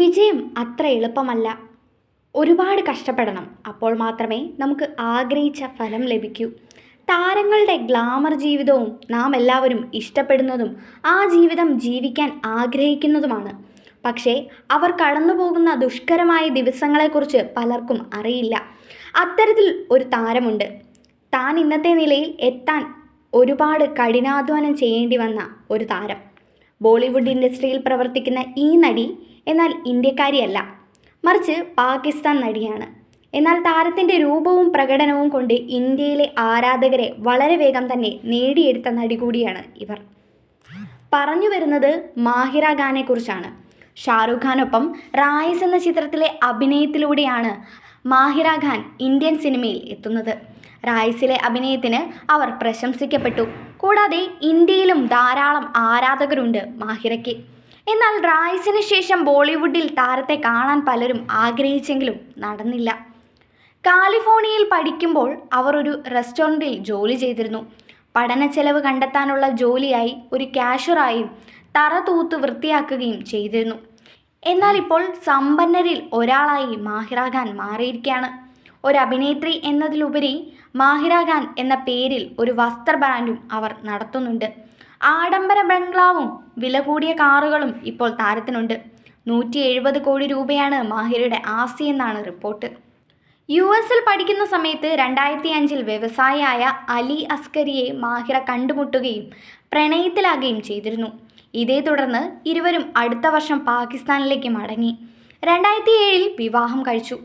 വിജയം അത്ര എളുപ്പമല്ല. ഒരുപാട് കഷ്ടപ്പെടണം. അപ്പോൾ മാത്രമേ നമുക്ക് ആഗ്രഹിച്ച ഫലം ലഭിക്കൂ. താരങ്ങളുടെ ഗ്ലാമർ ജീവിതവും നാം എല്ലാവരും ഇഷ്ടപ്പെടുന്നതും ആ ജീവിതം ജീവിക്കാൻ ആഗ്രഹിക്കുന്നതുമാണ്. പക്ഷേ അവർ കടന്നു പോകുന്ന ദുഷ്കരമായ ദിവസങ്ങളെക്കുറിച്ച് പലർക്കും അറിയില്ല. അത്തരത്തിൽ ഒരു താരമുണ്ട്. താൻ ഇന്നത്തെ നിലയിൽ എത്താൻ ഒരുപാട് കഠിനാധ്വാനം ചെയ്യേണ്ടി വന്ന ഒരു താരം. ബോളിവുഡ് ഇൻഡസ്ട്രിയിൽ പ്രവർത്തിക്കുന്ന ഈ നടി എന്നാൽ ഇന്ത്യക്കാരിയല്ല. മറിച്ച് പാകിസ്ഥാൻ നടിയാണ്. എന്നാൽ താരത്തിന്റെ രൂപവും പ്രകടനവും കൊണ്ട് ഇന്ത്യയിലെ ആരാധകരെ വളരെ വേഗം തന്നെ നേടിയെടുത്ത നടി കൂടിയാണ് ഇവർ. പറഞ്ഞു വരുന്നത് മാഹിറ ഖാനെക്കുറിച്ചാണ് ഷാറുഖ് ഖാനൊപ്പം റായിസ് എന്ന ചിത്രത്തിലെ അഭിനയത്തിലൂടെയാണ് മാഹിറ ഖാൻ ഇന്ത്യൻ സിനിമയിൽ എത്തുന്നത്. റായിസിലെ അഭിനയത്തിന് അവർ പ്രശംസിക്കപ്പെട്ടു. കൂടാതെ ഇന്ത്യയിലും ധാരാളം ആരാധകരുണ്ട് മാഹിറയ്ക്ക്. എന്നാൽ റായ്സിന് ശേഷം ബോളിവുഡിൽ താരത്തെ കാണാൻ പലരും ആഗ്രഹിച്ചെങ്കിലും നടന്നില്ല. കാലിഫോർണിയയിൽ പഠിക്കുമ്പോൾ അവർ ഒരു റെസ്റ്റോറന്റിൽ ജോലി ചെയ്തിരുന്നു. പഠന ചെലവ് കണ്ടെത്താനുള്ള ജോലിയായി ഒരു ക്യാഷറായും തറ തൂത്ത് വൃത്തിയാക്കുകയും ചെയ്തിരുന്നു. എന്നാൽ ഇപ്പോൾ സമ്പന്നരിൽ ഒരാളായി മാഹിറ ഖാൻ മാറിയിരിക്കുകയാണ്. ഒരു അഭിനേത്രി എന്നതിലുപരി മാഹിറ ഖാൻ എന്ന പേരിൽ ഒരു വസ്ത്ര ബ്രാൻഡും അവർ നടത്തുന്നുണ്ട്. ആഡംബര ബംഗ്ലാവും വില കൂടിയ കാറുകളും ഇപ്പോൾ താരത്തിനുണ്ട്. നൂറ്റി എഴുപത് കോടി രൂപയാണ് മാഹിറയുടെ ആസ്തി എന്നാണ് റിപ്പോർട്ട്. യു എസിൽ പഠിക്കുന്ന സമയത്ത് രണ്ടായിരത്തി അഞ്ചിൽ വ്യവസായിയായ അലി അസ്കരിയെ മാഹിറ കണ്ടുമുട്ടുകയും പ്രണയത്തിലാകുകയും ചെയ്തിരുന്നു. ഇതേ തുടർന്ന് ഇരുവരും അടുത്ത വർഷം പാകിസ്ഥാനിലേക്ക് മടങ്ങി. രണ്ടായിരത്തി ഏഴിൽ വിവാഹം കഴിച്ചു.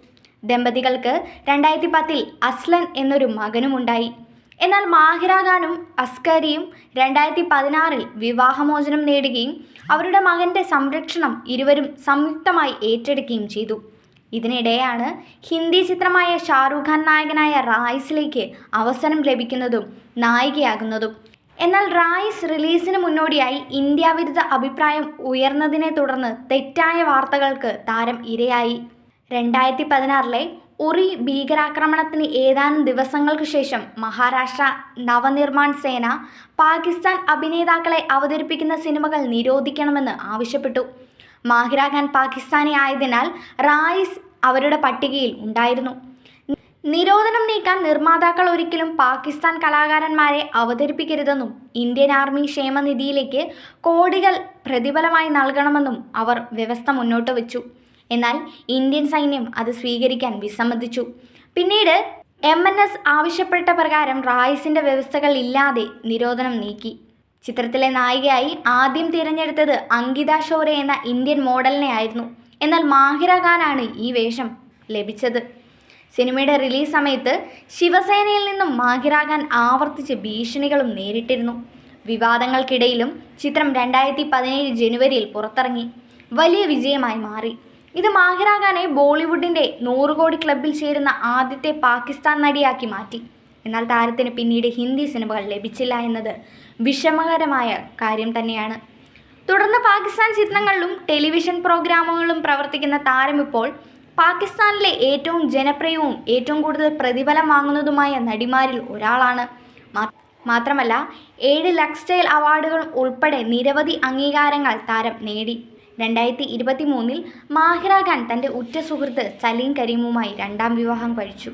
ദമ്പതികൾക്ക് രണ്ടായിരത്തി പത്തിൽ അസ്ലൻ എന്നൊരു മകനുമുണ്ടായി. എന്നാൽ മാഹിറ ഖാനും അസ്കരിയും രണ്ടായിരത്തി പതിനാറിൽ വിവാഹമോചനം നേടുകയും അവരുടെ മകന്റെ സംരക്ഷണം ഇരുവരും സംയുക്തമായി ഏറ്റെടുക്കുകയും ചെയ്തു. ഇതിനിടെയാണ് ഹിന്ദി ചിത്രമായ ഷാറൂഖ് ഖാൻ നായകനായ റായിസിലേക്ക് അവസരം ലഭിക്കുന്നതും നായികയാകുന്നതും. എന്നാൽ റായിസ് റിലീസിന് മുന്നോടിയായി ഇന്ത്യാവിരുദ്ധ അഭിപ്രായം ഉയർന്നതിനെ തുടർന്ന് തെറ്റായ വാർത്തകൾക്ക് താരം ഇരയായി. രണ്ടായിരത്തി പതിനാറിലെ ഉറി ഭീകരാക്രമണത്തിന് ഏതാനും ദിവസങ്ങൾക്ക് ശേഷം മഹാരാഷ്ട്ര നവനിർമ്മാൺ സേന പാകിസ്ഥാൻ അഭിനേതാക്കളെ അവതരിപ്പിക്കുന്ന സിനിമകൾ നിരോധിക്കണമെന്ന് ആവശ്യപ്പെട്ടു. മാഹിരാഖാൻ ഖാൻ പാകിസ്ഥാനി ആയതിനാൽ റായിസ് അവരുടെ പട്ടികയിൽ ഉണ്ടായിരുന്നു. നിരോധനം നീക്കാൻ നിർമ്മാതാക്കൾ ഒരിക്കലും പാകിസ്ഥാൻ കലാകാരന്മാരെ അവതരിപ്പിക്കരുതെന്നും ഇന്ത്യൻ ആർമി ക്ഷേമനിധിയിലേക്ക് കോടികൾ പ്രതിഫലമായി നൽകണമെന്നും അവർ വ്യവസ്ഥ മുന്നോട്ട് വെച്ചു എന്നാൽ ഇന്ത്യൻ സൈന്യം അത് സ്വീകരിക്കാൻ വിസമ്മതിച്ചു. പിന്നീട് എം എൻ എസ് ആവശ്യപ്പെട്ട പ്രകാരം റായിസിന്റെ വ്യവസ്ഥകൾ ഇല്ലാതെ നിരോധനം നീക്കി. ചിത്രത്തിലെ നായികയായി ആദ്യം തിരഞ്ഞെടുത്തത് അങ്കിത ഷോറെ എന്ന ഇന്ത്യൻ മോഡലിനെ ആയിരുന്നു. എന്നാൽ മാഹിര ഖാനാണ് ഈ വേഷം ലഭിച്ചത്. സിനിമയുടെ റിലീസ് സമയത്ത് ശിവസേനയിൽ നിന്നും മാഹിര ഖാൻ ആവർത്തിച്ച് ഭീഷണികളും നേരിട്ടിരുന്നു. വിവാദങ്ങൾക്കിടയിലും ചിത്രം രണ്ടായിരത്തി പതിനേഴ് ജനുവരിയിൽ പുറത്തിറങ്ങി. വലിയ വിജയമായി മാറി. ഇത് മാഹിറാഖാനെ ബോളിവുഡിന്റെ നൂറ് കോടി ക്ലബിൽ ചേരുന്ന ആദ്യത്തെ പാകിസ്ഥാൻ നടിയാക്കി മാറ്റി. എന്നാൽ താരത്തിന് പിന്നീട് ഹിന്ദി സിനിമകൾ ലഭിച്ചില്ല എന്നത് വിഷമകരമായ കാര്യം തന്നെയാണ്. തുടർന്ന് പാകിസ്ഥാൻ ചിത്രങ്ങളിലും ടെലിവിഷൻ പ്രോഗ്രാമുകളിലും പ്രവർത്തിക്കുന്ന താരം ഇപ്പോൾ പാകിസ്ഥാനിലെ ഏറ്റവും ജനപ്രിയവും ഏറ്റവും കൂടുതൽ പ്രതിഫലം വാങ്ങുന്നതുമായ നടിമാരിൽ ഒരാളാണ്. മാത്രമല്ല ഏഴ് ലക്സ്റ്റൈൽ അവാർഡുകൾ ഉൾപ്പെടെ നിരവധി അംഗീകാരങ്ങൾ താരം നേടി. രണ്ടായിരത്തി ഇരുപത്തി മൂന്നിൽ മാഹിറ ഖാൻ തന്റെ ഉറ്റ സുഹൃത്ത് സലീം കരീമുമായി രണ്ടാം വിവാഹം കഴിച്ചു